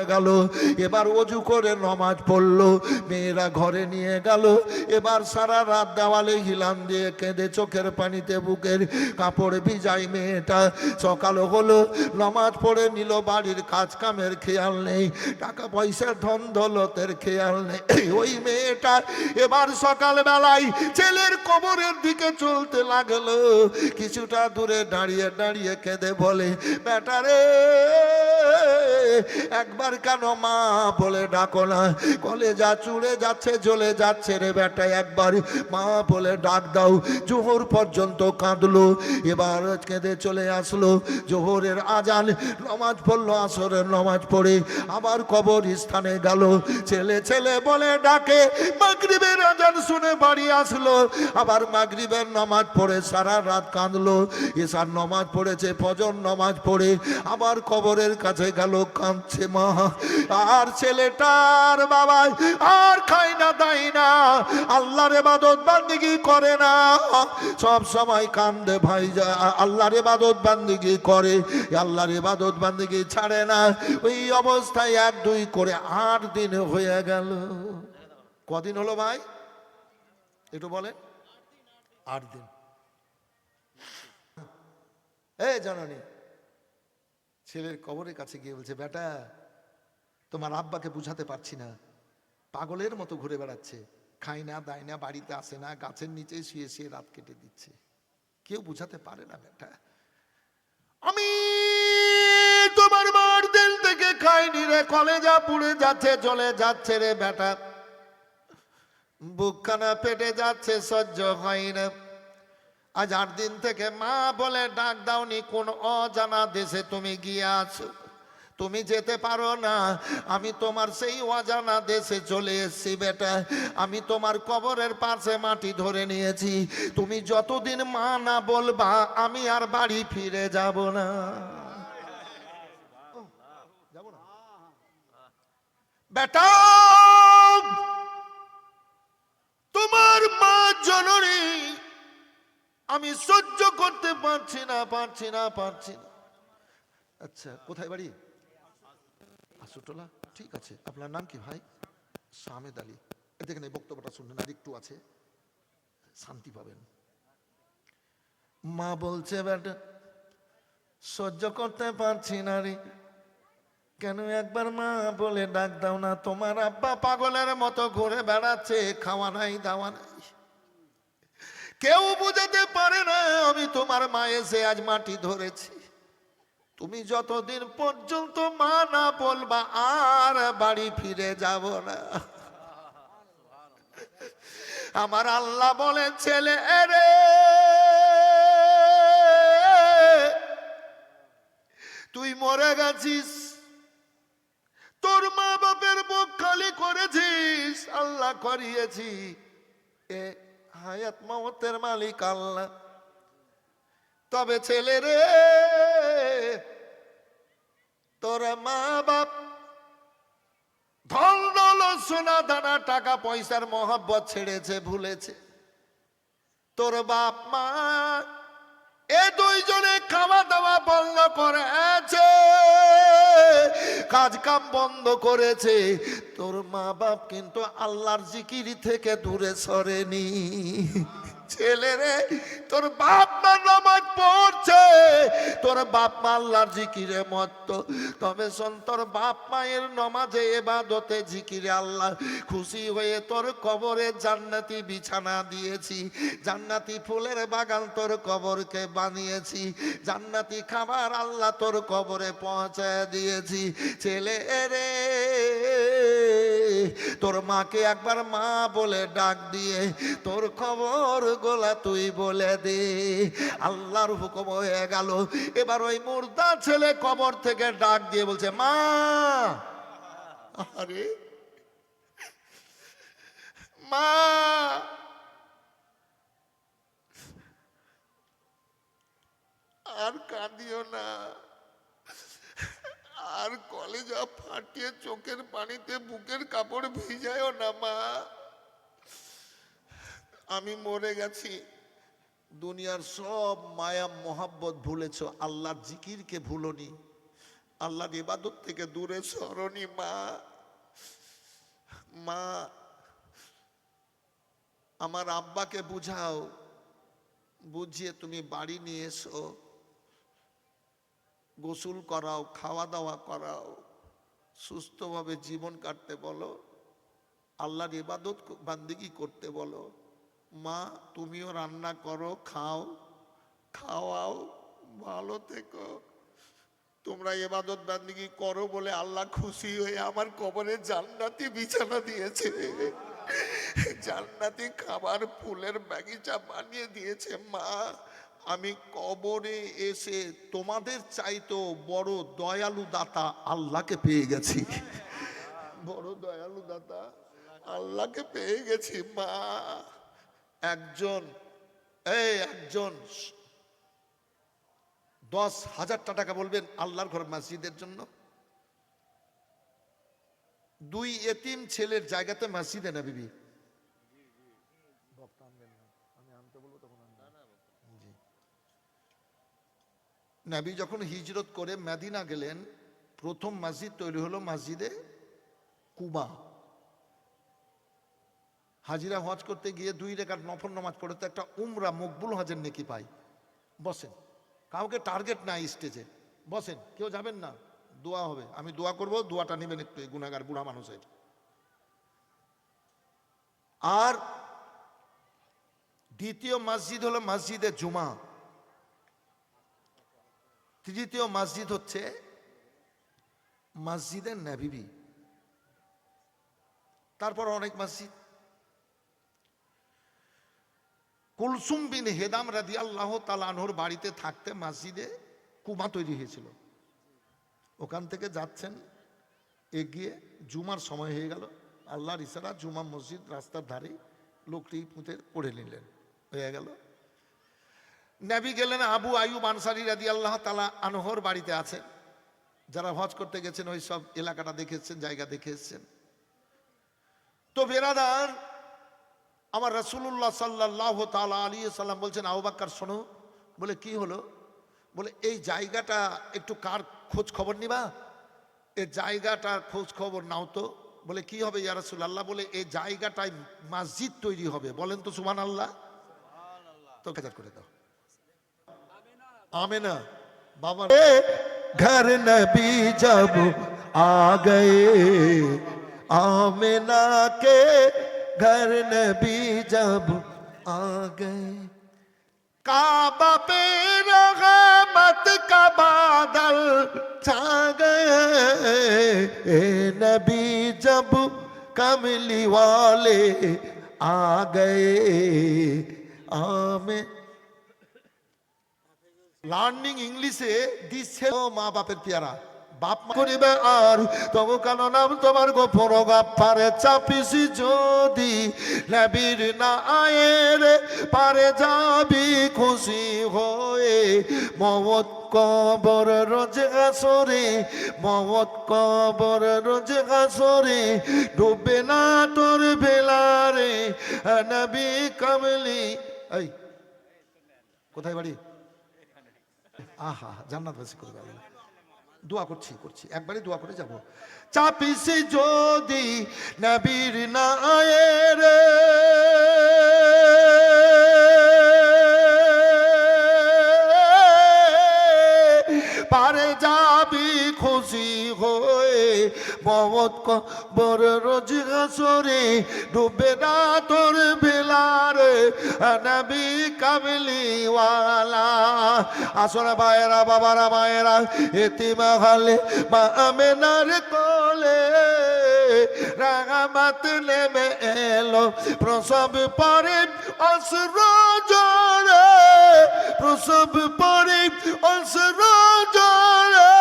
হয়ে গেল। এবার অজু করে নমাজ পড়ল। মেয়েরা ঘরে নিয়ে গেল। এবার সারা রাত দেওয়ালে হিলাম দিয়ে কেঁদে চোখের পানিতে বুকের কাপড় ভিজাই মেয়েটা। সকাল হলো, নমাজ পড়ে নিল, বাড়ির কাজ কামের খেয়াল নেই, টাকা পয়সার ধন দৌলতের খেয়াল নেই। ওই মেয়েটা এবার সকাল বেলায় ছেলের কবরের দিকে চলতে লাগল। কিছুটা দূরে দাঁড়িয়ে দাঁড়িয়ে কেঁদে বলে বেটারে একবার কেন মা বলে ডাকো না? কলেজা চুড়ে যাচ্ছে, জ্বলে যাচ্ছে রে বেটা একবার। মা বলে ডাক দাও, জোহর পর্যন্ত কাঁদলো। এবার কেঁদে চলে আসলো জোহরের আজান। নমাজ পড়ল আসরের নমাজ পড়ে, আবার কবর স্থানে গেল। ছেলে ছেলে বলে ডাকে, মাগরিবের আজান শুনে বাড়ি আসলো। আবার মাগরিবের নমাজ পড়ে সারা রাত কাঁদলো। এসার নমাজ পড়েছে, ফজর নমাজ পড়ে, আবার কবরের কাছে গেল, কাঁদছে মা। আর ছেলেটার বাবা আর খায় না দাই না। আল্লাহর এবাদত বান্দিগি করে না। সব সময় কান্দে ভাই আল্লাহর এবাদত বান্দিগি করে। আল্লাহর এবাদত বান্দিগি ছাড়ে না। ওই অবস্থায় এক, দুই করে আট দিন হয়ে গেল। কদিন হলো ভাই? একটু বলেন। আট দিন। এ জানানি, ছেলের কবরের কাছে গিয়ে বলছে, বেটা তোমার আব্বাকে বুঝাতে পারছি না। পাগলের মতো ঘুরে বেড়াচ্ছে। খায় না, দায় না, বাড়িতে আসে না, গাছের নিচে শুয়ে শুয়ে রাত কেটে দিচ্ছে। কেউ বুঝাতে পারে না বেটা আমি তোমার মার দিন থেকে খাইনি রে, কলেজা পুড়ে যাচ্ছে, চলে যাচ্ছে রে বেটা বুকখানা পেটে যাচ্ছে, সহ্য হয় না। আজ আট দিন থেকে মা বলে, ডাক দাওনি, কোন অজানা দেশে তুমি গিয়ে আছো? তুমি যেতে পারো না। আমি তোমার সেই অজানা দেশে চলে এসেছি বেটা। আমি তোমার কবরের পাশে মাটি ধরে নিয়েছি। তুমি যতদিন মা না বলবা, আমি আর বাড়ি ফিরে যাব না। বেটা, তোমার মা জননী, আমি সহ্য করতে পারছি না পারছি না পারছি না। আচ্ছা কোথায় বাড়ি? আসুটোলা ঠিক আছে। আপনার নাম কি ভাই? সামেদ আলী। দেখেন, এই বক্তব্যটা শুনলেন, আর একটু আছে, শান্তি পাবেন। মা বলছে, বেটা, সহ্য করতে পারছি না রে। কেন একবার মা বলে ডাক দাও না? তোমার আব্বা পাগলের মতো ঘুরে বেড়াচ্ছে, খাওয়া নাই, দাওয়া নাই। কেউ বুঝাতে পারে না, আমি তোমার মা এসে আজ মাটি ধরেছি। তুমি যতদিন পর্যন্ত মা না বলবা, আর বাড়ি ফিরে যাব না। আমার আল্লাহ বলেন, ছেলে রে তুই মরে গেছিস। তোর মা বাপের মুখ খালি করেছিস, আল্লাহ করিয়েছি। এ হায়াত মমতের মালিক আল্লাহ। তবে ছেলে রে তোর মা বাপ। ধন দল সোনা দানা, টাকা পয়সার মহব্বত ছেড়েছে, ভুলেছে। তোর বাপ মা এ দুইজনে খাওয়া দাওয়া বন্ধ করেছে, কাজ কাম বন্ধ করেছে। তোর মা বাপ কিন্তু আল্লাহর জিকিরি থেকে দূরে সরেনি। ছেলেরে তোর বাপ মা নামাজ পড়ছে, তোর বাপ মা আল্লাহর জিকিরে মত্ত। তবে শোন, তোর বাপ মায়ের নমাজে এবাদতে জিকিরে আল্লাহ খুশি হয়ে তোর কবরে জান্নাতি বিছানা দিয়েছি। জান্নাতি ফুলের বাগান তোর কবরকে বানিয়েছি। জান্নাতি খাবার আল্লাহ তোর কবরে পৌঁছে দিয়েছি। ছেলে রে তোর মাকে একবার মা বলে ডাক দিয়ে তোর খবর গোলা তুই বলে দে। আল্লাহর হুকুম হয়ে গেল। এবার ওই মুর্দা ছেলে কবর থেকে ডাক দিয়ে বলছে, মা! আরে, মা! আর কাঁদিও না। আর কলেজা ফাটিয়ে চোখের পানিতে বুকের কাপড় ভিজায়ও না, মা। আমি মরে গেছি। দুনিয়ার সব মায়া, মোহাব্বত ভুলেছ। আল্লাহর জিকিরকে ভুলনি। আল্লাহর ইবাদত থেকে দূরে সরণি মা। মা, আমার আব্বাকে বুঝাও। বুঝিয়ে তুমি বাড়ি নিয়ে এসো। গোসল করাও খাওয়া দাওয়া করাও, সুস্থভাবে জীবন কাটতে বলো, আল্লাহর ইবাদত বান্দিগি করতে বলো, মা তুমিও রান্না করো, খাও, খাওয়াও, ভালো থেকো। তোমরা এবাদত বান্দিগি করো বলে আল্লাহ খুশি হয়ে আমার কবরে জান্নাতি বিছানা দিয়েছে। জান্নাতি খাবার ফুলের বাগিচা বানিয়ে দিয়েছে মা। আমি কবরে এসে তোমাদের চাইতেও বড় দয়ালু দাতা আল্লাহকে পেয়ে গেছি। বড় দয়ালু দাতা আল্লাহকে পেয়ে গেছি মা। একজন এই একজন দশ হাজারটা টাকা বলবেন আল্লাহর ঘর মসজিদের জন্য? দুই এতিম ছেলের জায়গাতে মসজিদে না বিবি? নবী যখন হিজরত করে মেদিনা গেলেন, প্রথম মসজিদ তৈরি হলো মসজিদে কুবা। হাজিরা হজ করতে গিয়ে দুই রেখার নফর নামাজ পড়ে তো একটা উমরা মকবুল হজের নেকি পাই বসেন। কাউকে টার্গেট নাই স্টেজে বসেন। কেউ যাবেন না। দোয়া হবে। আমি দোয়া করব, দোয়াটা নেবেন একটু গুণাগার বুড়া মানুষের। আর দ্বিতীয় মসজিদ হলো মসজিদে জুমা। তৃতীয় মসজিদ হচ্ছে মসজিদের নাবিবি তারপর অনেক মসজিদ। কুলসুম বিন হেদাম রাদি আল্লাহ তালানহর বাড়িতে থাকতে মসজিদে কুমা তৈরি হয়েছিল। ওখান থেকে যাচ্ছেন, এগিয়ে জুমার সময় হয়ে গেল। আল্লাহর ইসারা জুমা মসজিদ রাস্তার ধারে লোকটি পুঁতে পড়ে নিলেন, হয়ে গেল। নবী গেলেন আবু আয়ুব আনসারি রাদি আল্লাহ তালা আনহর বাড়িতে আছেন যারা হজ করতে গেছেন ওই সব এলাকাটা দেখে এসছেন জায়গা দেখে এসছেন তো বেরাদার আমার রসুল্লাহ সাল্লাহ তালা আলী সাল্লাম বলছেন আউবাক্কার শোনো। বলে কি হলো? বলে এই জায়গাটা একটু কার খোঁজ খবর নিবা? এ জায়গাটার খোঁজ খবর নাও তো। বলে কি হবে ইয়া রাসূলুল্লাহ? বলে এই জায়গাটায় মসজিদ তৈরি হবে। বলেন তো সুমান আল্লাহ তো কাজার করে দাও। आमे बाबा घर नबी जब आ गए आमिना के घर नबी जब आ गए। काबा पे रहमत का बादल छा गए। नबी जब कमली वाले आ गए। आमे লার্নিং ইংলিশে দিচ্ছে মা বাপের পেয়ারা। বাপ করিবে আর, তবু কেন নাম তোমার গোপর গাপারে চাপিসি যদি? নবীর না আয়ের পারে যাবি খুশি হয়ে। মমত কবর রোজ আসরে মমত কবর রোজ আসরে। ডুবে না তোর ভেলারে নবী কামলি এই, কোথায় বাড়ি? আহা জান্নাত বাসি করে দেবেন দোয়া করছি করছি। একবারই দোয়া করে যাব। চাপিসে যদি নবীর না আয়ে পারে যাবি খুশি হয়ে। মমত কবর রোজ হাসরে, ডুবে না তোর বেলারে। নবী কাবলিওয়ালা। আসলে ভাইয়েরা, বাবারা, মায়েরা, এতিমা হালে মা আমেনার কোলে। রাগামাত নেমে এলো, প্রসব পরে অসর জোরে প্রসব পরে অসর জোরে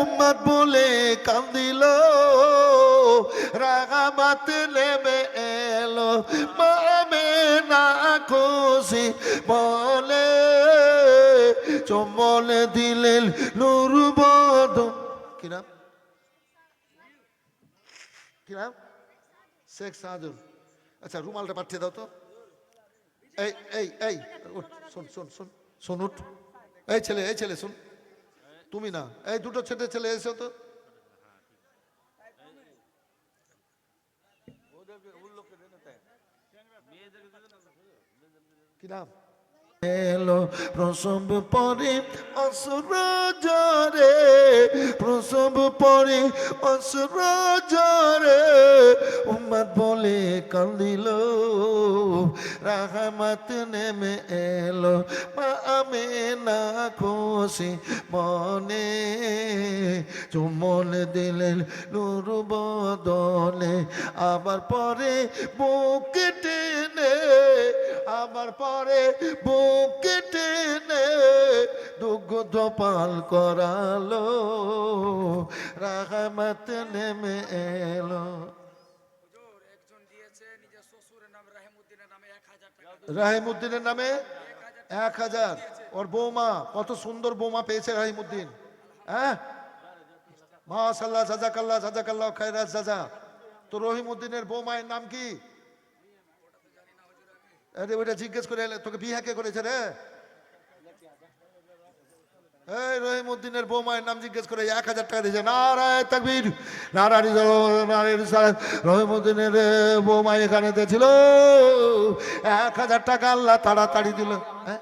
উম্মত বলে কান্দিল। রাগামাত নেমে এলো, মামে না খুশি বলে। চম্বল দিলেন নুরবদ কি নাম? কি নাম? শেখ সাহাজুল আচ্ছা রুমালটা পাঠিয়ে দাও তো। এই এই এই শোন শোন শোন শোন উঠ। এই ছেলে এই ছেলে শোন। তুমি না এই দুটো ছেলে ছেলে এসো তো। কি নাম? এলো প্রসব পরে অসুর জরে প্রসব পরে অসুর জরে উম্মত বলে কান্দিল, রাহমত নেমে এলো, মা আমি না খুশি মনে। চুমন দিলেন নুর বদলে আবার পরে বুক টেনে আবার পরে বুক টেনে দুগ্ধ পাল করালো রাহমত নেমে এলো। রাহিমুদ্দিনের নামে এক হাজার ওর বৌমা কত সুন্দর বৌমা পেয়েছে রাহিমুদ্দিন। হ্যাঁ? মা মাশাল্লাহ জাজাকাল্লাহ জাজাকাল্লাহ খায়রাজ জাজা তো রহিমুদ্দিনের বৌমায়ের নাম কি? আরে ওইটা জিজ্ঞেস করে এলে, তোকে বিহাকে কে করেছে রে? এই রহিমউদ্দিনের বৌমায়ের নাম জিজ্ঞেস করে এক হাজার টাকা দিয়েছে। নারায় তাকবীর নারায়ণ নারায়ণ রহিমউদ্দিনের বৌমা এখানে ছিল। এক হাজার টাকা আল্লাহ তাড়াতাড়ি দিল। হ্যাঁ?